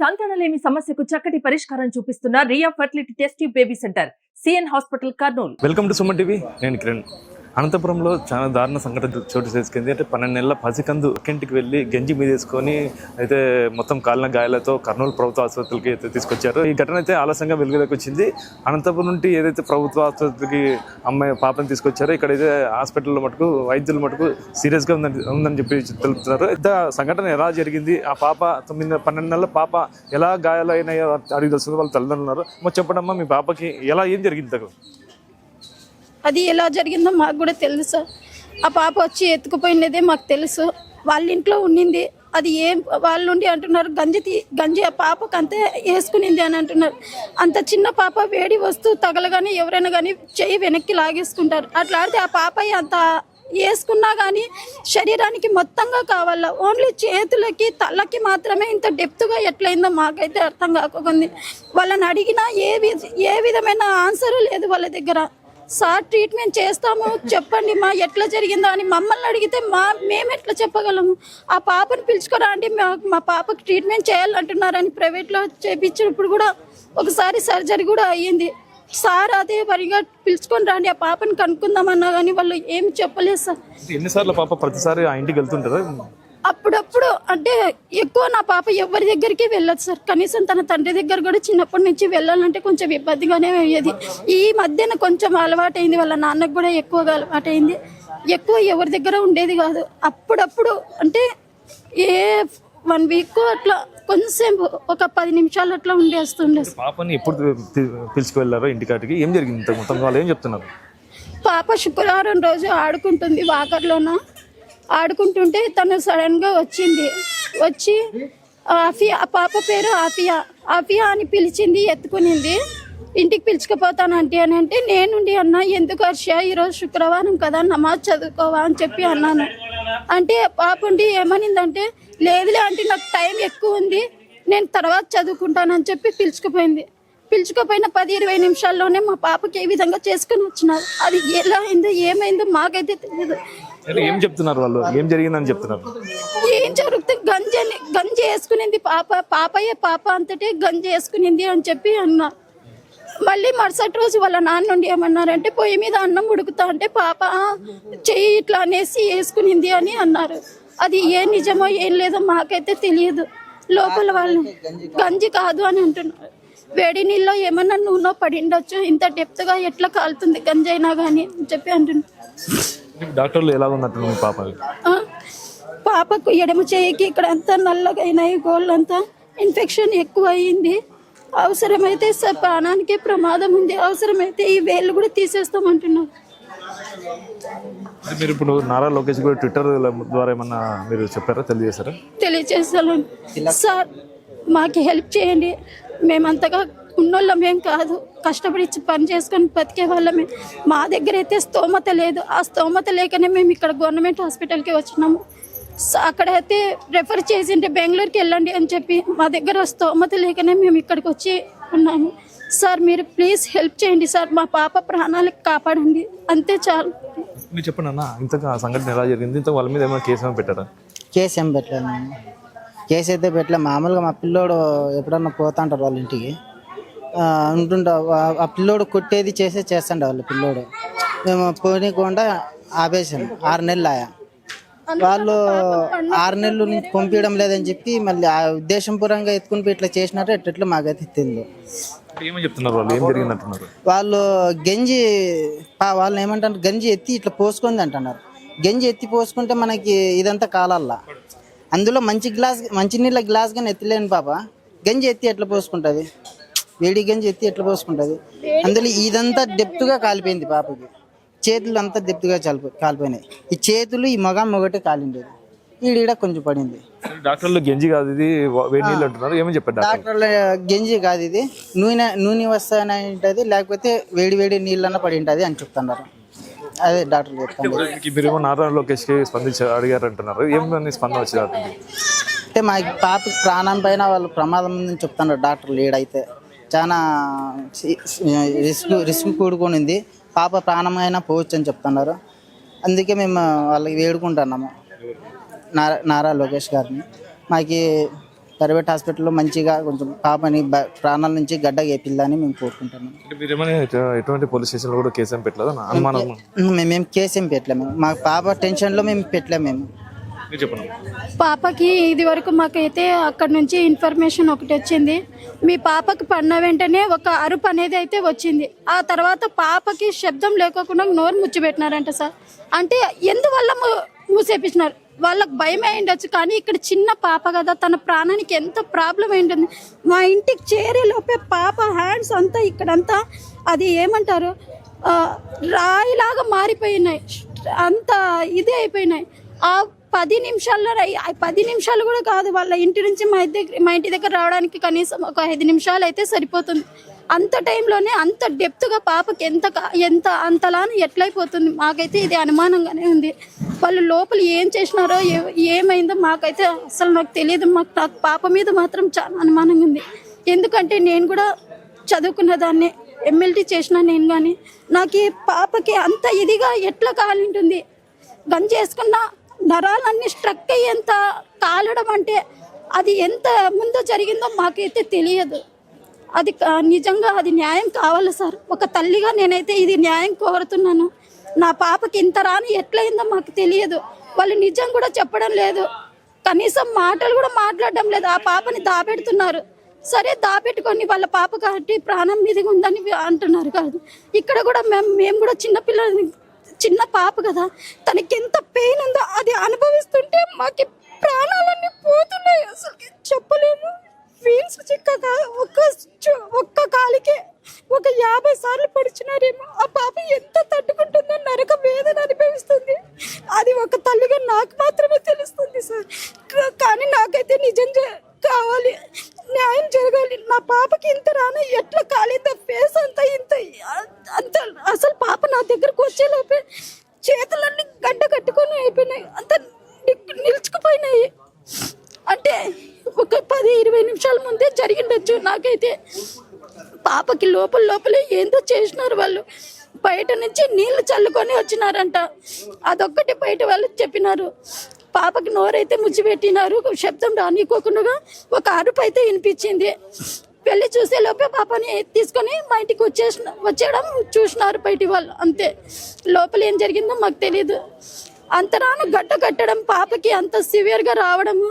సంతానలేమి సమస్యకు చక్కటి పరిష్కారం చూపిస్తున్న Riya fertility test baby centre CN hospital Kurnool. Welcome to Suman TV నేను కిరణ్. అనంతపురంలో చాలా దారుణ సంఘటన చోటు చేసుకుంది. అంటే పన్నెండు నెలల పసికందు ఇంటికి వెళ్ళి గంజి మీద వేసుకొని అయితే మొత్తం కాలిన గాయాలతో కర్నూలు ప్రభుత్వ ఆసుపత్రికి అయితే తీసుకొచ్చారు. ఈ ఘటన అయితే ఆలస్యంగా వెలుగులోకి వచ్చింది. అనంతపురం నుండి ఏదైతే ప్రభుత్వ ఆసుపత్రికి అమ్మాయి పాపని తీసుకొచ్చారో ఇక్కడైతే హాస్పిటల్లో మటుకు వైద్యుల మటుకు సీరియస్గా ఉందని ఉందని చెప్పి తెలుపుతున్నారు. ఇంత సంఘటన ఎలా జరిగింది? ఆ పాప తొమ్మిది పన్నెండు నెలల పాప ఎలా గాయాలైనాయో అడిగి తెలుస్తుంది వాళ్ళ తల్లిదండ్రులు ఉన్నారు. మరి చెప్పడమ్మా మీ పాపకి ఎలా ఏం జరిగింది తగు? అది ఎలా జరిగిందో మాకు కూడా తెలుసు. ఆ పాప వచ్చి ఎత్తుకుపోయినదే మాకు తెలుసు. వాళ్ళ ఇంట్లో ఉండింది అది ఏం వాళ్ళు ఉండి అంటున్నారు గంజి తీ గంజి ఆ పాపకు అంతే వేసుకునింది అని అంటున్నారు. అంత చిన్న పాప వేడి వస్తూ తగలగానే ఎవరైనా కానీ చెయ్యి వెనక్కి లాగేసుకుంటారు. అట్లా ఆడితే ఆ పాప అంత వేసుకున్నా కానీ శరీరానికి మొత్తంగా కావాల. ఓన్లీ చేతులకి తలకి మాత్రమే ఇంత డెప్త్గా ఎట్లయిందో మాకైతే అర్థం కాకపోయింది వాళ్ళని అడిగినా ఏ ఏ విధమైన ఆన్సర్ లేదు వాళ్ళ దగ్గర. సార్ ట్రీట్మెంట్ చేస్తాము చెప్పండి మా ఎట్లా జరిగిందో అని మమ్మల్ని అడిగితే మా మేము ఎట్లా చెప్పగలము? ఆ పాపను పిలుచుకోరా అండి మా మా పాపకి ట్రీట్మెంట్ చేయాలంటున్నారని ప్రైవేట్లో చేపించినప్పుడు కూడా ఒకసారి సర్జరీ కూడా అయ్యింది. సార్ అదే పరిగా పిలుచుకొని రండి ఆ పాపని కనుక్కుందామన్నా కానీ వాళ్ళు ఏమి చెప్పలేదు సార్. ఎన్నిసార్లు పాప ప్రతిసారి ఆ ఇంటికి వెళ్తుంటారా? అప్పుడప్పుడు అంటే ఎక్కువ నా పాప ఎవరి దగ్గరికి వెళ్ళదు సార్. కనీసం తన తండ్రి దగ్గర కూడా చిన్నప్పటి నుంచి వెళ్ళాలంటే కొంచెం ఇబ్బందిగానే అయ్యేది ఈ మధ్యన కొంచెం అలవాటైంది వాళ్ళ నాన్నకు కూడా ఎక్కువగా అలవాటైంది. ఎక్కువ ఎవరి దగ్గర ఉండేది కాదు. అప్పుడప్పుడు అంటే ఏ వన్ వీక్ అట్లా కొంచెం ఒక పది నిమిషాలు అట్లా ఉండేస్తుండే. పాపని ఎప్పుడు పిలుచుకువెళ్ళారో ఇంటికాటికి ఏం జరిగింది ఇంత మొత్తం వాళ్ళు ఏం చెప్తున్నారు? పాప శుక్రవారం రోజు ఆడుకుంటుంది వాకర్లోన? ఆడుకుంటుంటే తను సడన్గా వచ్చింది. వచ్చి ఆఫియా ఆ పాప పేరు ఆఫియా. ఆఫియా అని పిలిచింది ఎత్తుకునింది. ఇంటికి పిలుచుకుపోతానంటే అని అంటే నేనుండి అన్నా ఎందుకు హర్ష? ఈరోజు శుక్రవారం కదా నమాజ్ చదువుకోవా? అని చెప్పి అన్నాను. అంటే పాప ఉండి ఏమనిందంటే లేదులే అంటే నాకు టైం ఎక్కువ ఉంది. నేను తర్వాత చదువుకుంటానని చెప్పి పిలుచుకుపోయింది. పిలుచుకుపోయిన పది ఇరవై నిమిషాల్లోనే మా పాపకి ఏ విధంగా చేసుకుని వచ్చినారు? అది ఎలా అయిందో ఏమైందో మాకైతే తెలియదు అంటే ఏం చెప్తున్నారు వాళ్ళు? ఏం జరిగిందని చెప్తున్నారు? ఏం జరుగుతుంది గంజి గంజ వేసుకునింది పాప పాపయ్య పాప అంతటే గంజి వేసుకునింది అని చెప్పి అన్నా. మళ్ళీ మరుసటి రోజు వాళ్ళ నాన్న నుండి ఏమన్నారంటే పొయ్యి మీద అన్నం ఉడుకుతా అంటే పాప చెయ్యి ఇట్లా అనేసి వేసుకునింది అని అన్నారు. అది ఏ నిజమో ఏం లేదో మాకైతే తెలియదు. లోపల వాళ్ళు గంజి కాదు అని అంటున్నారు. వేడి నీళ్ళలో ఏమన్నా నూనె పడిండొచ్చు ఇంత డెప్త్గా ఎట్లా కాలుతుంది గంజైనా అయినా కానీ అని చెప్పి అంటున్నారు. డాక్టర్లు ఎలా మీ పాప పాపకు ఎడమ చేయికి ఇక్కడ అంతా నల్లగా అయినాయి గోళ్ళంతా. ఇన్ఫెక్షన్ ఎక్కువ అయ్యింది అవసరమైతే స- ప్రాణానికి ప్రమాదం ఉంది. అవసరమైతే ఈ వేళ్ళు కూడా తీసేస్తామంటున్నారు మీరు ఇప్పుడు నారా లోకేష్ కూడా ట్విట్టర్ ద్వారా ఏమన్నా మీరు చెప్పారా? తెలియజేశారా? తెలియజేస్తాను. సార్ మాకు హెల్ప్ చేయండి. మేమంతగా ఉన్నోళ్ళం ఏం కాదు. కష్టపడి పని చేసుకొని బతికే వాళ్ళమే. మా దగ్గర అయితే స్తోమత లేదు. ఆ స్తోమత లేకనే మేము ఇక్కడ గవర్నమెంట్ హాస్పిటల్కి వచ్చినాము. స- అక్కడైతే రెఫర్ చేసింటే బెంగళూరుకి వెళ్ళండి అని చెప్పి మా దగ్గర స్తోమత లేకనే మేము ఇక్కడికి వచ్చి ఉన్నాము. సార్ మీరు ప్లీజ్ హెల్ప్ చేయండి సార్. మా పాప ప్రాణాలకు కాపాడండి. అంతే చాలు. మీరు చెప్పండి అన్న ఇంతగా ఆ సంఘటన ఎలా జరిగింది? ఇంత వాళ్ళ మీద ఏమైనా కేసు ఏమైనా పెట్టారా? కేసు ఏం పెట్టలేదు. కేసు అయితే పెట్టలే. మామూలుగా మా పిల్లోడు ఎప్పుడన్నా పోతాంటారు వాళ్ళ ఇంటికి. వా- ఆ పిల్లోడు కొట్టేది చేసే చేస్తాండే వాళ్ళ పిల్లోడు. మేము పోనీకుండా ఆపేసాం ఆరు నెలలు ఆయా వాళ్ళు ఆరు నెలలు నుంచి పంపించడం లేదని చెప్పి మళ్ళీ ఆ ఉద్దేశంపూర్వంగా ఎత్తుకుని పోయి ఇట్లా చేసినారో ఎట్లా మాకైతే ఏమని చెప్తున్నారు వాళ్ళు? ఏం వాళ్ళు గంజి పా- వాళ్ళని ఏమంటారు గంజి ఎత్తి ఇట్లా పోసుకుంది అంటున్నారు. గంజి ఎత్తి పోసుకుంటే మనకి ఇదంతా కాలల్లా. అందులో మంచి గ్లాస్ మంచి నీళ్ళ గ్లాస్ కానీ ఎత్తిలేని పాప. గంజి ఎత్తి ఎట్లా పోసుకుంటుంది? వేడి గంజి ఎత్తి ఎట్లా పోసుకుంటుంది? అందులో ఇదంతా డెప్త్గా కాలిపోయింది పాపకి చేతులు అంతా డెప్త్గా చల్ప కాలిపోయినాయి. ఈ చేతులు ఈ మగం ఒకటే కాలిండేది. ఈడ కొంచెం పడింది. డాక్టర్లు గంజి కాదు ఇది వేడి నీళ్ళు అంటున్నారు. ఏమని చెప్పారు డాక్టర్? డాక్టర్ల గంజి కాదు ఇది. నూనె నూనె వస్తానే ఉంటుంది లేకపోతే వేడి వేడి నీళ్ళన్న పడి ఉంటుంది అని చెప్తున్నారు. అదే డాక్టర్లు చెప్తాను దీనికి మీరేమో నారా లోకేష్కి స్పందించి అడిగారు అంటున్నారు ఏమని స్పందన వచ్చింది అంటే మా పాప ప్రాణం పైన వాళ్ళు ప్రమాదం ఉందని చెప్తున్నారు డాక్టర్లు ఈడైతే. చాలా రిస్క్ రిస్క్ కూడుకునింది. పాప ప్రాణమైనా పోవచ్చు అని చెప్తున్నారు. అందుకే మేము వాళ్ళకి వేడుకుంటున్నాము. నారా నారా లోకేష్ గారిని. మాకి ప్రైవేట్ హాస్పిటల్లో మంచిగా కొంచెం పాపని ప్రాణాల నుంచి గడ్డ వేపిల్లని మేము కోరుకుంటున్నాం అంటే మీరు ఏమైనా ఎటు- ఎటువంటి పోలీస్ స్టేషన్లో కూడా కేసు ఏం పెట్టలేదా? అనుమానం. మేము కేసు ఏం పెట్టలేము. మా పాప టెన్షన్లో మేము పెట్టలేము మేము. మీరు చెప్పండి. పాపకి ఇది వరకు మాకైతే అక్కడ నుంచి ఇన్ఫర్మేషన్ ఒకటి వచ్చింది. మీ పాపకి పడిన వెంటనే ఒక అరుపు అనేది అయితే వచ్చింది. ఆ తర్వాత పాపకి శబ్దం లేకోకుండా నోరు ముచ్చిపెట్టినారంట సార్. అంటే ఎందువల్ల మూసేపించినారు వాళ్ళకి భయం అయి ఉండొచ్చు కానీ ఇక్కడ చిన్న పాప కదా తన ప్రాణానికి ఎంత ప్రాబ్లం అయి ఉంటుంది మా ఇంటికి చేరేలోపే పాప హ్యాండ్స్ అంతా ఇక్కడంతా అది ఏమంటారు? రాయిలాగా మారిపోయినాయి. అంత ఇది అయిపోయినాయి. ఆ పది నిమిషాల్లో పది నిమిషాలు కూడా కాదు వాళ్ళ ఇంటి నుంచి మా దగ్గర మా ఇంటి దగ్గర రావడానికి కనీసం ఒక ఐదు నిమిషాలు అయితే సరిపోతుంది. అంత టైంలోనే అంత డెప్త్గా పాపకి ఎంత కా- ఎంత అంతలాను ఎట్లయిపోతుంది? మాకైతే ఇది అనుమానంగానే ఉంది. వాళ్ళు లోపల ఏం చేసినారో ఏమైందో మాకైతే అసలు నాకు తెలియదు మాకు నాకు పాప మీద మాత్రం చాలా అనుమానంగా ఉంది. ఎందుకంటే నేను కూడా చదువుకున్న దాన్ని ఎమ్మెల్టీ చేసిన నేను కానీ నాకు పాపకి అంత ఇదిగా ఎట్లా కాలింటుంది గన్ చేసుకున్న నరాలన్నీ స్ట్రక్ అయ్యేంత కాలడం అంటే అది ఎంత ముందు జరిగిందో మాకైతే తెలియదు. అది నిజంగా అది న్యాయం కావాలి సార్. ఒక తల్లిగా నేనైతే ఇది న్యాయం కోరుతున్నాను. నా పాపకి ఇంత రాని ఎట్లయిందో మాకు తెలియదు. వాళ్ళు నిజం కూడా చెప్పడం లేదు. కనీసం మాటలు కూడా మాట్లాడడం లేదు. ఆ పాపని దాపెడుతున్నారు. సరే దాపెట్టుకొని వాళ్ళ పాప కాబట్టి ప్రాణం మీదగా ఉందని అంటున్నారు కాదు. ఇక్కడ కూడా మేము మేము కూడా చిన్నపిల్లలని చిన్న పాప కదా తనకి ఎంత పెయిన్ ఉందో అది అనుభవిస్తుంటే మాకు ప్రాణాలన్నీ పోతున్నాయి. అసలు చెప్పలేము. వీన్స్ చిక్కగా ఒక్క ఒక్క కాలికి ఒక యాభై సార్లు పడిచినారేమో. ఆ పాప ఎంత తట్టుకుంటుందో నరక వేదన అనుభవిస్తుంది. అది ఒక తల్లిగా నాకు మాత్రమే తెలుస్తుంది సార్. కానీ నాకైతే నిజం కావాలి. న్యాయం జరగాలి. నా పాపకి ఇంత రాన ఎట్లా కాలిందో ఫేస్ అంతా ఇంత అంత అసలు పాప నా దగ్గరకు వచ్చేలోపే చేతులన్నీ గడ్డ కట్టుకొని అయిపోయినాయి. అంత ని- నిలుచుకుపోయినాయి. అంటే ఒక పది ఇరవై నిమిషాల ముందే జరిగిండొచ్చు. నాకైతే పాపకి లోపల లోపలే ఏందో చేసినారు వాళ్ళు. బయట నుంచి నీళ్ళు చల్లుకొని వచ్చినారంట. అదొక్కటి బయట వాళ్ళు చెప్పినారు. పాపకి నోరైతే ముచ్చిపెట్టినారు. శబ్దం రానికోకుండా ఒక అరుపు అయితే వినిపించింది. పెళ్ళి చూసే లోపే పాపని తీసుకొని మా ఇంటికి వచ్చేసిన వచ్చేయడం చూసినారు బయటి వాళ్ళు. అంతే. లోపల ఏం జరిగిందో మాకు తెలియదు అంతరాను గడ్డ కట్టడం పాపకి అంత సివియర్గా రావడము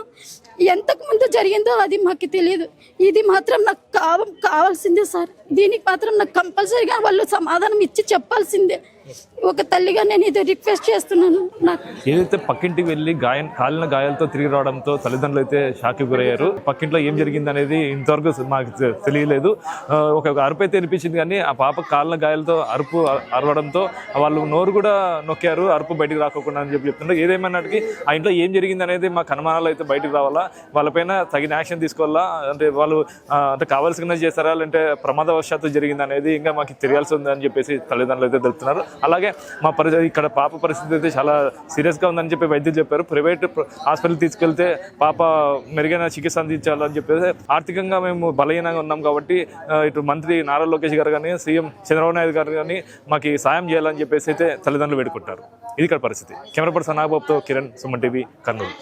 ఎంతకు ముందు జరిగిందో అది మాకు తెలియదు ఇది మాత్రం నాకు కావ కావాల్సిందే సార్. దీనికి మాత్రం నాకు కంపల్సరీగా వాళ్ళు సమాధానం ఇచ్చి చెప్పాల్సిందే. ఒక తల్లిగా నేను ఇది రిక్వెస్ట్ చేస్తున్నాను. నాకు ఏదైతే పక్కింటికి వెళ్ళి గాయం కాలిన గాయాలతో తిరిగి రావడంతో తల్లిదండ్రులు అయితే షాక్ గురయ్యారు. పక్కింట్లో ఏం జరిగింది అనేది ఇంతవరకు మాకు తెలియలేదు. ఒక అరుపు అయితే వినిపించింది కానీ ఆ పాప కాలిన గాయాలతో అరుపు అరవడంతో వాళ్ళు నోరు కూడా నొక్కారు అరుపు బయటికి రాకోకుండా అని చెప్పి చెప్తున్నారు ఏదేమైనాటికి ఆ ఇంట్లో ఏం జరిగింది అనేది మాకు అనుమానాలు అయితే బయటికి రావాలా? వాళ్ళపైన తగిన యాక్షన్ తీసుకోవాలా? అంటే వాళ్ళు అంటే కావాల్సిన చేస్తారా? లేదంటే ప్రమాదవశాత్తు జరిగింది అనేది ఇంకా మాకు తెలియాల్సి ఉంది అని చెప్పేసి తల్లిదండ్రులు అయితే తెలుపుతున్నారు. అలాగే మా పరిస్థితి ఇక్కడ పాప పరిస్థితి అయితే చాలా సీరియస్గా ఉందని చెప్పి వైద్యులు చెప్పారు. ప్రైవేట్ హాస్పిటల్ తీసుకెళ్తే పాప మెరుగైన చికిత్స అందించాలని చెప్పేసి ఆర్థికంగా మేము బలహీనంగా ఉన్నాం కాబట్టి ఇటు మంత్రి నారా లోకేష్ గారు కానీ సీఎం చంద్రబాబు నాయుడు గారు కానీ మాకు సాయం చేయాలని చెప్పేసి అయితే తల్లిదండ్రులు వేడుకుంటారు. ఇది ఇక్కడ పరిస్థితి. కెమెరా పర్సన్ నాగబాబుతో కిరణ్ సుమన్ టీవీ కర్నూలు.